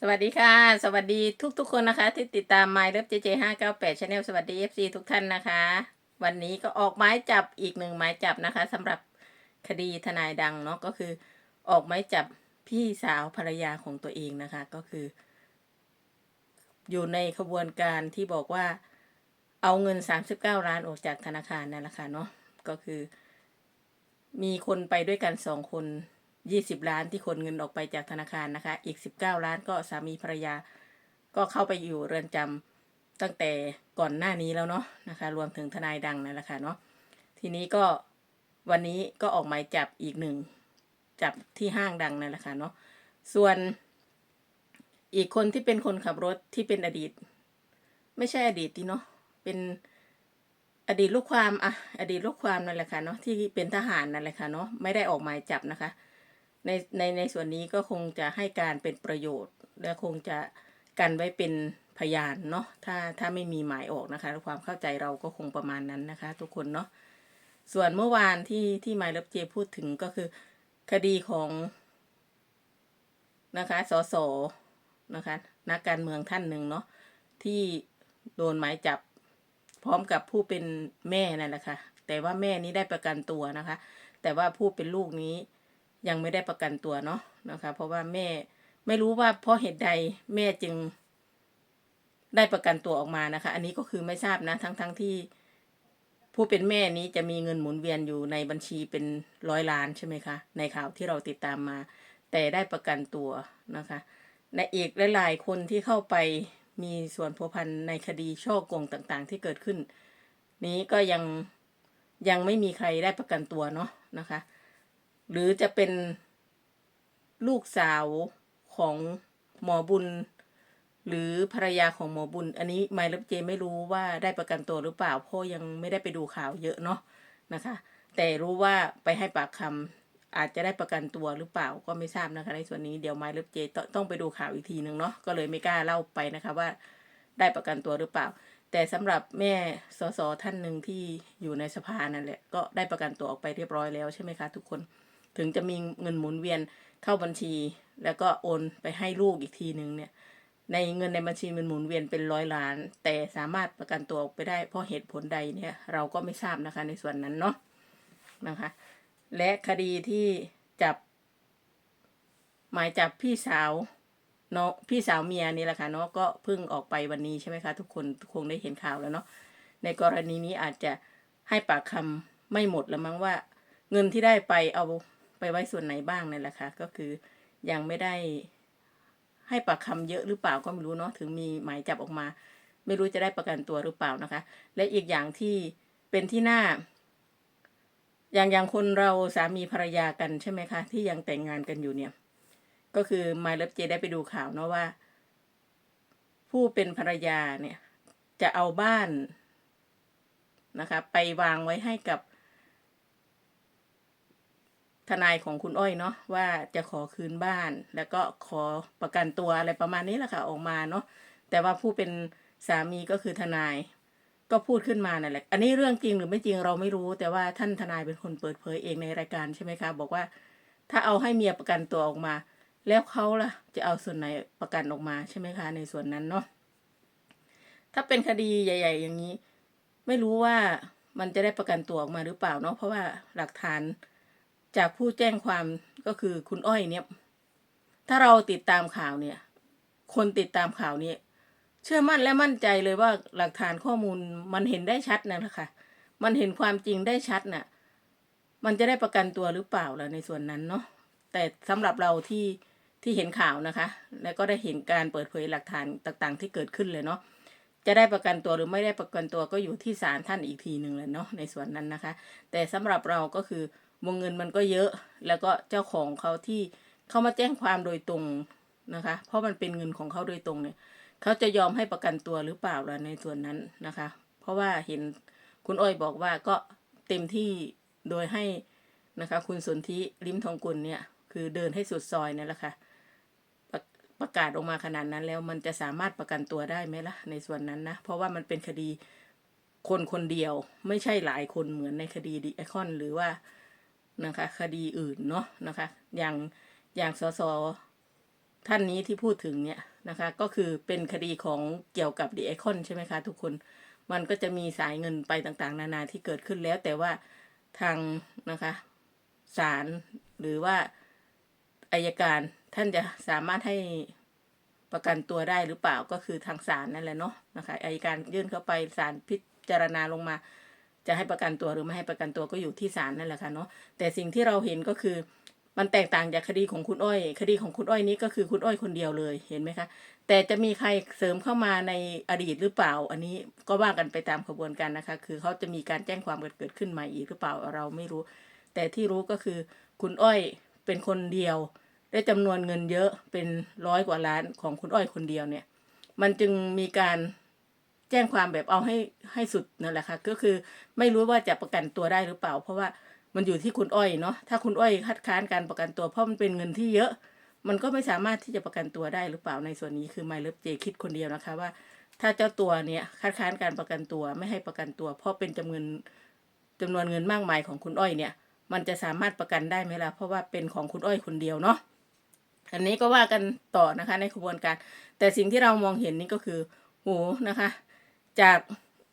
สวัสดีค่ะ สวัสดีทุกๆคนนะคะ ที่ติดตาม My Love JJ 598 Channel สวัสดี FC ทุกท่านนะคะ วันนี้ก็ออกหมายจับอีกหนึ่งหมายจับนะคะสำหรับคดีทนายดังเนาะก็คือออกหมายจับพี่สาวภรรยาของตัวเองนะคะ ก็คือ อยู่ในขบวนการที่บอกว่าเอาเงิน 39ล้านออกจากธนาคารนั่นแหละค่ะเนาะก็คือ มีคนไปด้วยกันสองคน 20 ล้านที่คนเงินออกไปจากธนาคารนะคะ อีก 19 ล้านก็สามีภรรยา ก็เข้าไปอยู่เรือนจำตั้งแต่ก่อนหน้านี้แล้วเนาะนะคะ รวมถึงทนายดังนั่นแหละค่ะเนาะทีนี้ก็วันนี้ก็ออกหมายจับอีกหนึ่งจับที่ห้างดังนั่นแหละค่ะเนาะส่วนอีกคนที่เป็นคนขับรถที่เป็นอดีต ไม่ใช่อดีตที่เนาะเป็นอดีตลูกความอะอดีตลูกความนั่นแหละค่ะเนาะที่เป็นทหารนั่นแหละค่ะเนาะไม่ได้ออกหมายจับนะคะ ในในในส่วนนี้ก็คงจะให้การเป็นประโยชน์ และคงจะกันไว้เป็นพยานเนาะถ้าถ้าไม่มีหมายออกนะคะความเข้าใจเราก็คงประมาณนั้นนะคะ ทุกคนเนาะส่วนเมื่อวานที่ที่หมายรับเจพูดถึงก็คือคดีของนะคะสสนะคะนักการเมืองท่านหนึ่งเนาะที่โดนหมายจับพร้อมกับผู้เป็นแม่นั่นแหละค่ะแต่ว่าแม่นี้ได้ประกันตัวนะคะ แต่ว่าผู้เป็นลูกนี้ ยังไม่ได้ประกันตัวเนาะนะคะ เพราะว่าแม่ไม่รู้ว่าเพราะเหตุใดแม่จึงได้ประกันตัวออกมานะคะ อันนี้ก็คือไม่ทราบนะ ทั้งทั้งที่ผู้เป็นแม่นี้จะมีเงินหมุนเวียนอยู่ในบัญชีเป็นร้อยล้านใช่ไหมคะ ในข่าวที่เราติดตามมา แต่ได้ประกันตัวนะคะในอีกหลายๆคนที่เข้าไปมีส่วนพัวพันในคดีช่อโกงต่างๆ ที่เกิดขึ้น นี้ก็ยังยังไม่มีใครได้ประกันตัวเนาะนะคะ หรือจะเป็นลูกสาวของหมอบุญ หรือภรรยาของหมอบุญ อันนี้ไมล์ลบเจไม่รู้ว่าได้ประกันตัวหรือเปล่าเพราะยังไม่ได้ไปดูข่าวเยอะเนาะนะคะ แต่รู้ว่าไปให้ปากคำอาจจะได้ประกันตัวหรือเปล่าก็ไม่ทราบนะคะ ในส่วนนี้เดี๋ยวไมล์ลบเจตต้องไปดูข่าวอีกทีหนึ่งเนาะก็เลยไม่กล้าเล่าไปนะคะว่าได้ประกันตัวหรือเปล่า แต่สำหรับแม่สสท่านหนึ่งที่อยู่ในสภานั่นแหละก็ได้ประกันตัวออกไปเรียบร้อยแล้วใช่ไหมคะทุกคน ถึงจะมีเงินหมุนเวียนเข้าบัญชี แล้วก็โอนไปให้ลูกอีกทีหนึ่งเนี่ย ในเงินในบัญชีมันหมุนเวียนเป็นร้อยล้าน แต่สามารถประกันตัวออกไปได้เพราะเหตุผลใดเนี่ยเราก็ไม่ทราบนะคะในส่วนนั้นเนาะนะคะ และคดีที่จับ หมายจับพี่สาวเนาะพี่สาวเมียนี่แหละค่ะเนาะก็เพิ่งออกไปวันนี้ใช่ไหมคะ ทุกคนคงได้เห็นข่าวแล้วเนาะในกรณีนี้อาจจะให้ปากคำไม่หมดแล้วมั้งว่า เงินที่ได้ไปเอา ไปไว้ส่วนไหนบ้างนั่นแหละค่ะ ก็คือยังไม่ได้ให้ปากคำเยอะหรือเปล่าก็ไม่รู้เนาะถึงมีหมายจับออกมา ไม่รู้จะได้ประกันตัวหรือเปล่านะคะ และอีกอย่างที่เป็นที่น่า อย่างอย่างคนเราสามีภรรยากันใช่ไหมคะ ที่ยังแต่งงานกันอยู่เนี่ย ก็คือมายเลิฟเจได้ไปดูข่าวเนาะว่า ผู้เป็นภรรยาเนี่ย จะเอาบ้านนะคะ ไปวางไว้ให้กับ ทนายของคุณอ้อยเนาะว่าจะขอคืนบ้าน แล้วก็ขอประกันตัวอะไรประมาณนี้แหละค่ะออกมาเนาะแต่ว่าผู้เป็นสามีก็คือทนาย ก็พูดขึ้นมานั่นแหละ อันนี้เรื่องจริงหรือไม่จริงเราไม่รู้ แต่ว่าท่านทนายเป็นคนเปิดเผยเองในรายการใช่ไหมคะบอกว่า ถ้าเอาให้เมียประกันตัวออกมา แล้วเขาล่ะ จะเอาส่วนไหนประกันออกมาใช่ไหมคะ ในส่วนนั้นเนาะถ้าเป็นคดีใหญ่ ๆ อย่างนี้ ไม่รู้ว่ามันจะได้ประกันตัวออกมาหรือเปล่าเนาะเพราะว่าหลักฐาน จากผู้แจ้งความก็คือคุณอ้อยเนี่ย ถ้าเราติดตามข่าวเนี่ย คนติดตามข่าวนี้เชื่อมั่นและมั่นใจเลยว่าหลักฐานข้อมูลมันเห็นได้ชัดนะนะคะมันเห็นความจริงได้ชัดน่ะ มันจะได้ประกันตัวหรือเปล่าล่ะในส่วนนั้นเนาะแต่สำหรับเราที่ที่เห็นข่าวนะคะ แล้วก็ได้เห็นการเปิดเผยหลักฐานต่างๆ ที่เกิดขึ้นเลยเนาะจะได้ประกันตัวหรือไม่ได้ประกันตัวก็อยู่ที่ศาลท่านอีกทีหนึ่งเลยเนาะในส่วนนั้นนะคะ แต่สำหรับเราก็คือ วงเงินมันก็เยอะ แล้วก็เจ้าของเขาที่เขามาแจ้งความโดยตรงนะคะ เพราะมันเป็นเงินของเขาโดยตรงเนี่ยเขาจะยอมให้ประกันตัวหรือเปล่าล่ะในส่วนนั้นนะคะ เพราะว่าเห็นคุณอ้อยบอกว่าก็เต็มที่โดยให้นะคะ คุณสนธิริมทองกุลเนี่ย คือเดินให้สุดซอยเนี่ยแหละค่ะประประกาศออกมาขนาดนั้นแล้วมันจะสามารถประกันตัวได้ไหมล่ะในส่วนนั้นนะ เพราะว่ามันเป็นคดีคนคนเดียวไม่ใช่หลายคนเหมือนในคดีดีไอคอน หรือว่า นะคะ คดีอื่นเนาะนะคะ อย่างอย่างสสท่านนี้ที่พูดถึงเนี่ยนะคะ ก็คือเป็นคดีของเกี่ยวกับดีไอคอนใช่ไหมคะทุกคนมันก็จะมีสายเงินไปต่างๆ นานาที่เกิดขึ้นแล้ว แต่ว่าทางนะคะศาลหรือว่าอายการท่านจะสามารถให้ประกันตัวได้หรือเปล่าก็คือทางศาลนั่นแหละเนาะนะคะอายการยื่นเข้าไปศาลพิจารณาลงมา จะให้ประกันตัวหรือไม่ให้ประกันตัวก็อยู่ที่ศาลนั่นแหละค่ะเนาะแต่สิ่งที่เราเห็นก็คือมันแตกต่างจากคดีของคุณอ้อย คดีของคุณอ้อยนี้ก็คือคุณอ้อยคนเดียวเลยเห็นไหมคะ แต่จะมีใครเสริมเข้ามาในอดีตหรือเปล่า อันนี้ก็ว่ากันไปตามขบวนการนะคะ คือเขาจะมีการแจ้งความเกิดขึ้นใหม่อีกหรือเปล่าเราไม่รู้ แต่ที่รู้ก็คือคุณอ้อยเป็นคนเดียว ได้จำนวนเงินเยอะเป็นร้อยกว่าล้านของคุณอ้อยคนเดียวเนี่ย มันจึงมีการ แจ้งความแบบเอาให้ให้สุดนั่นแหละค่ะ ก็คือไม่รู้ว่าจะประกันตัวได้หรือเปล่า เพราะว่ามันอยู่ที่คุณอ้อยเนาะถ้าคุณอ้อยคัดค้านการประกันตัวเพราะมันเป็นเงินที่เยอะ มันก็ไม่สามารถที่จะประกันตัวได้หรือเปล่าในส่วนนี้คือไมเลิฟเจคิดคนเดียวนะคะว่า ถ้าเจ้าตัวเนี่ยคัดค้านการประกันตัวไม่ให้ประกันตัว เพราะเป็นจำนวนจำนวนเงินมากมายของคุณอ้อยเนี่ย มันจะสามารถประกันได้ไหมล่ะเพราะว่าเป็นของคุณอ้อยคนเดียวเนาะอันนี้ก็ว่ากันต่อนะคะในขบวนการ แต่สิ่งที่เรามองเห็นนี่ก็คือโหนะคะ จาก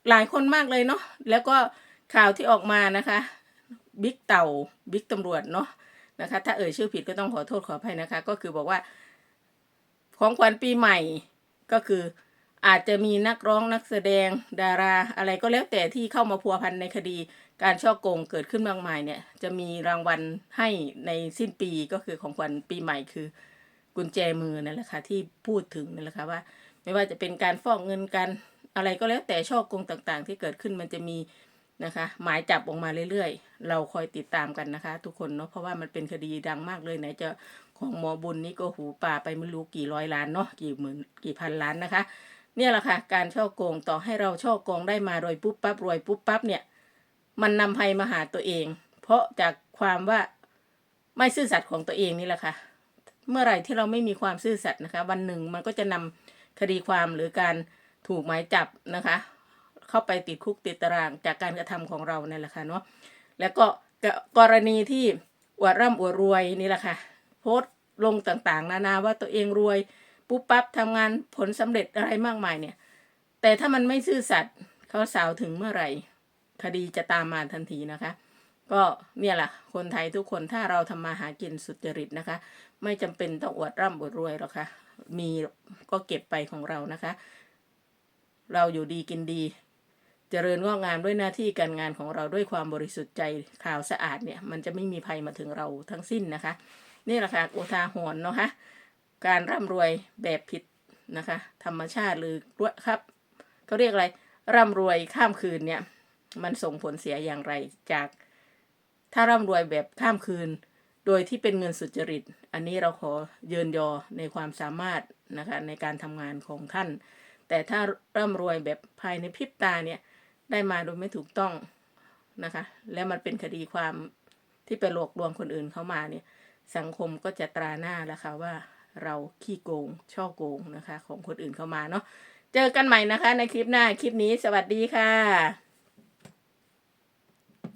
หลายคนมากเลยเนาะแล้วก็ข่าวที่ออกมานะคะบิ๊กเต่าบิ๊กตำรวจเนาะนะคะ ถ้าเอ่ยชื่อผิดก็ต้องขอโทษขออภัยนะคะ ก็คือบอกว่า ของขวัญปีใหม่ก็คืออาจจะมีนักร้องนักแสดงดาราอะไรก็แล้วแต่ที่เข้ามาพัวพันในคดีการช่อโกงเกิดขึ้นมากมายเนี่ย จะมีรางวัลให้ในสิ้นปีก็คือของขวัญปีใหม่คือกุญแจมือนั่นแหละค่ะที่พูดถึงนั่นแหละค่ะว่า ไม่ว่าจะเป็นการฟอกเงินกัน อะไรก็แล้วแต่ช่อกงต่างๆ ที่เกิดขึ้นมันจะมีนะคะ หมายจับออกมาเรื่อยๆ เราคอยติดตามกันนะคะ ทุกคนเนาะเพราะว่ามันเป็นคดีดังมากเลยไหนจะของหมอบุญนี่ก็หูป่าไปไม่รู้กี่ร้อยล้านเนาะกี่หมื่นกี่พันล้านนะคะ เนี่ยแหละค่ะการช่อโกงต่อให้เราช่อโกงได้มาโดยปุ๊บปั๊บรวยปุ๊บปั๊บเนี่ย มันนำภัยมาหาตัวเอง เพราะจากความว่าไม่ซื่อสัตย์ของตัวเองนี่แหละค่ะ เมื่อไหร่ที่เราไม่มีความซื่อสัตย์นะคะ วันหนึ่งมันก็จะนำคดีความหรือการ ถูกหมายจับนะคะ เข้าไปติดคุกติดตารางจากการกระทำของเราเนี่ยแหละค่ะเนาะแล้วก็กรณีที่อวดร่ำอวดรวยนี่แหละค่ะ โพสต์ลงต่างๆ นานาว่าตัวเองรวย ปุ๊บปั๊บทำงานผลสำเร็จอะไรมากมายเนี่ย แต่ถ้ามันไม่ซื่อสัตย์เขาสาวถึงเมื่อไหร่ คดีจะตามมาทันทีนะคะ ก็เนี่ยแหละคนไทยทุกคนถ้าเราทำมาหากินสุจริตนะคะ ไม่จำเป็นต้องอวดร่ำอวดรวยหรอกค่ะมีก็เก็บไปของเรานะคะ เราอยู่ดีกินดี เจริญงอกงามด้วยหน้าที่การงานของเราด้วยความบริสุทธิ์ใจข่าวสะอาดเนี่ย มันจะไม่มีภัยมาถึงเราทั้งสิ้นนะคะ นี่แหละค่ะอุทาหรณ์เนาะคะการร่ำรวยแบบผิดนะคะ ธรรมชาติหรือครับเขาเรียกอะไร ร่ำรวยข้ามคืนเนี่ย มันส่งผลเสียอย่างไรจาก ถ้าร่ำรวยแบบข้ามคืน โดยที่เป็นเงินสุจริต อันนี้เราขอเยินยอในความสามารถนะคะในการทำงานของท่าน แต่ถ้าร่ำรวยแบบภายในพริบตาเนี่ยได้มาโดยไม่ถูกต้องนะคะ แล้วมันเป็นคดีความที่ไปหลอกลวงคนอื่นเข้ามาเนี่ยสังคมก็จะตราหน้าแล้วค่ะว่าเราขี้โกง ช่อโกงนะคะ ของคนอื่นเข้ามาเนาะเจอกันใหม่นะคะในคลิปหน้าคลิปนี้สวัสดีค่ะ